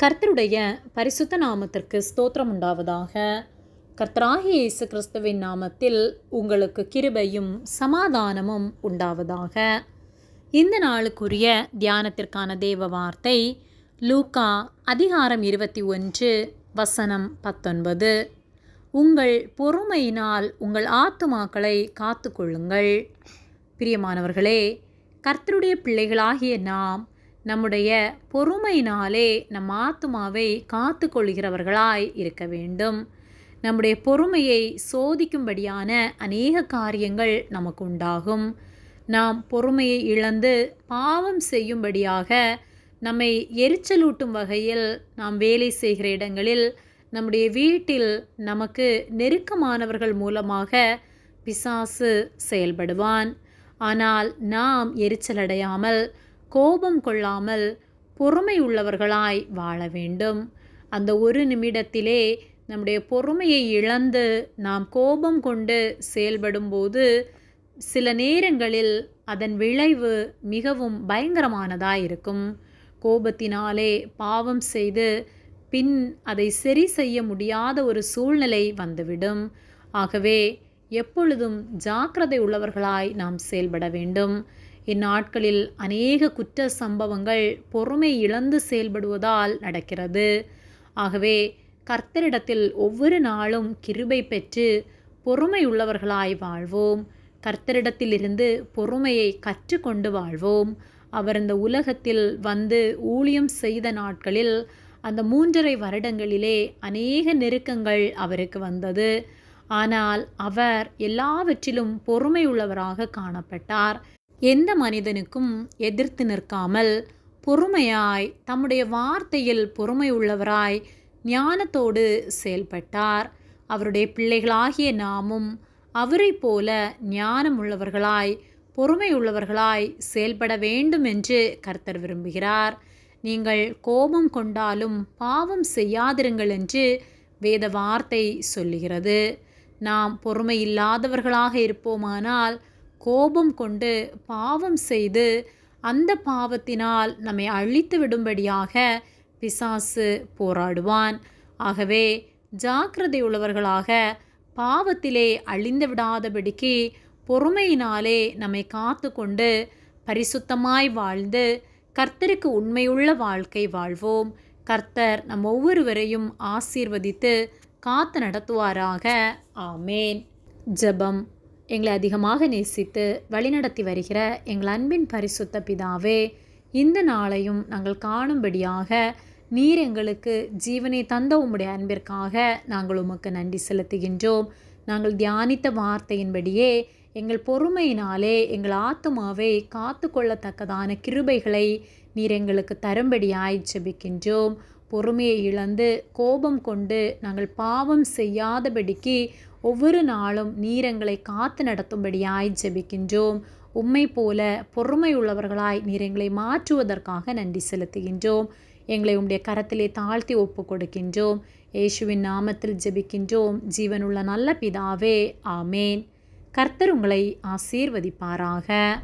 கர்த்தருடைய பரிசுத்த நாமத்திற்கு ஸ்தோத்திரம் உண்டாவதாக. கர்த்தராகி இயேசு கிறிஸ்துவின் நாமத்தில் உங்களுக்கு கிருபையும் சமாதானமும் உண்டாவதாக. இந்த நாளுக்குரிய தியானத்திற்கான தேவ வார்த்தை லூக்கா அதிகாரம் இருபத்தி ஒன்று வசனம் பத்தொன்பது. உங்கள் பொறுமையினால் உங்கள் ஆத்துமாக்களை காத்து கொள்ளுங்கள் பிரியமானவர்களே கர்த்தருடைய பிள்ளைகளாகிய நாம் நம்முடைய பொறுமையினாலே நம் ஆத்துமாவை காத்து கொள்கிறவர்களாய் இருக்க வேண்டும். நம்முடைய பொறுமையை சோதிக்கும்படியான அநேக காரியங்கள் நமக்கு உண்டாகும் நாம் பொறுமையை இழந்து பாவம் செய்யும்படியாக நம்மை எரிச்சலூட்டும் வகையில் நாம் வேலை செய்கிற இடங்களில் நம்முடைய வீட்டில் நமக்கு நெருக்கமானவர்கள் மூலமாக பிசாசு செயல்படுவான். ஆனால் நாம் எரிச்சலடையாமல் கோபம் கொள்ளாமல் பொறுமை உள்ளவர்களாய் வாழ வேண்டும். அந்த ஒரு நிமிடத்திலே நம்முடைய பொறுமையை இழந்து நாம் கோபம் கொண்டு செயல்படும்போது சில நேரங்களில் அதன் விளைவு மிகவும் பயங்கரமானதாக இருக்கும். கோபத்தினாலே பாவம் செய்து பின் அதை சரி செய்ய முடியாத ஒரு சூழ்நிலை வந்துவிடும். ஆகவே எப்பொழுதும் ஜாக்கிரதை உள்ளவர்களாய் நாம் செயல்பட வேண்டும். இந்நாட்களில் அநேக குற்ற சம்பவங்கள் பொறுமை இழந்து செயல்படுவதால் நடக்கிறது. ஆகவே கர்த்தரிடத்தில் ஒவ்வொரு நாளும் கிருபை பெற்று பொறுமை உள்ளவர்களாய் வாழ்வோம். கர்த்தரிடத்திலிருந்து பொறுமையை கற்றுக்கொண்டு வாழ்வோம். அவர் இந்த உலகத்தில் வந்து ஊழியம் செய்த நாட்களில் அந்த மூன்றரை வருடங்களிலே அநேக நெருக்கங்கள் அவருக்கு வந்தது. ஆனால் அவர் எல்லாவற்றிலும் பொறுமை உள்ளவராக காணப்பட்டார். எந்த மனிதனுக்கும் எதிர்த்து நிற்காமல் பொறுமையாய் தம்முடைய வார்த்தையில் பொறுமை உள்ளவராய் ஞானத்தோடு செயல்பட்டார். அவருடைய பிள்ளைகளாகிய நாமும் அவரை போல ஞானம் உள்ளவர்களாய் பொறுமை உள்ளவர்களாய் செயல்பட வேண்டும் என்று கர்த்தர் விரும்புகிறார். நீங்கள் கோபம் கொண்டாலும் பாவம் செய்யாதிருங்கள் என்று வேத வார்த்தை சொல்லுகிறது. நாம் பொறுமை இல்லாதவர்களாக இருப்போமானால் கோபம் கொண்டு பாவம் செய்து அந்த பாவத்தினால் நம்மை அழித்து விடும்படியாக பிசாசு போராடுவான். ஆகவே ஜாக்கிரதை உள்ளவர்களாக பாவத்திலே அழிந்து விடாதபடிக்கு பொறுமையினாலே நம்மை காத்து கொண்டு பரிசுத்தமாய் வாழ்ந்து கர்த்தருக்கு உண்மையுள்ள வாழ்க்கை வாழ்வோம். கர்த்தர் நம் ஒவ்வொருவரையும் ஆசீர்வதித்து காத்து நடத்துவாராக. ஆமேன். ஜபம். எங்களை அதிகமாக நேசித்து வழிநடத்தி வருகிற எங்கள் அன்பின் பரிசுத்த பிதாவே இந்த நாளையும் நாங்கள் காணும்படியாக நீர் எங்களுக்கு ஜீவனை தந்த உம்முடைய அன்பிற்காக நாங்கள் உமக்கு நன்றி செலுத்துகின்றோம். நாங்கள் தியானித்த வார்த்தையின்படியே எங்கள் பொறுமையினாலே எங்கள் ஆத்துமாவை காத்து கொள்ளத்தக்கதான கிருபைகளை நீர் எங்களுக்கு தரும்படியாய் ஜெபிக்கின்றோம். பொறுமையை இழந்து கோபம் கொண்டு நாங்கள் பாவம் செய்யாதபடிக்கு ஒவ்வொரு நாளும் நீர் எங்களை காத்து நடத்தும்படியாய் ஜெபிக்கின்றோம். உம்மை போல பொறுமை உள்ளவர்களாய் நீர் எங்களை மாற்றுவதற்காக நன்றி செலுத்துகின்றோம். எங்களை உம்முடைய கரத்திலே தாழ்த்தி ஒப்பு கொடுக்கின்றோம். இயேசுவின் நாமத்தில் ஜெபிக்கின்றோம். ஜீவனுள்ள நல்ல பிதாவே ஆமேன். கர்த்தர் உங்களை ஆசீர்வதிப்பாராக.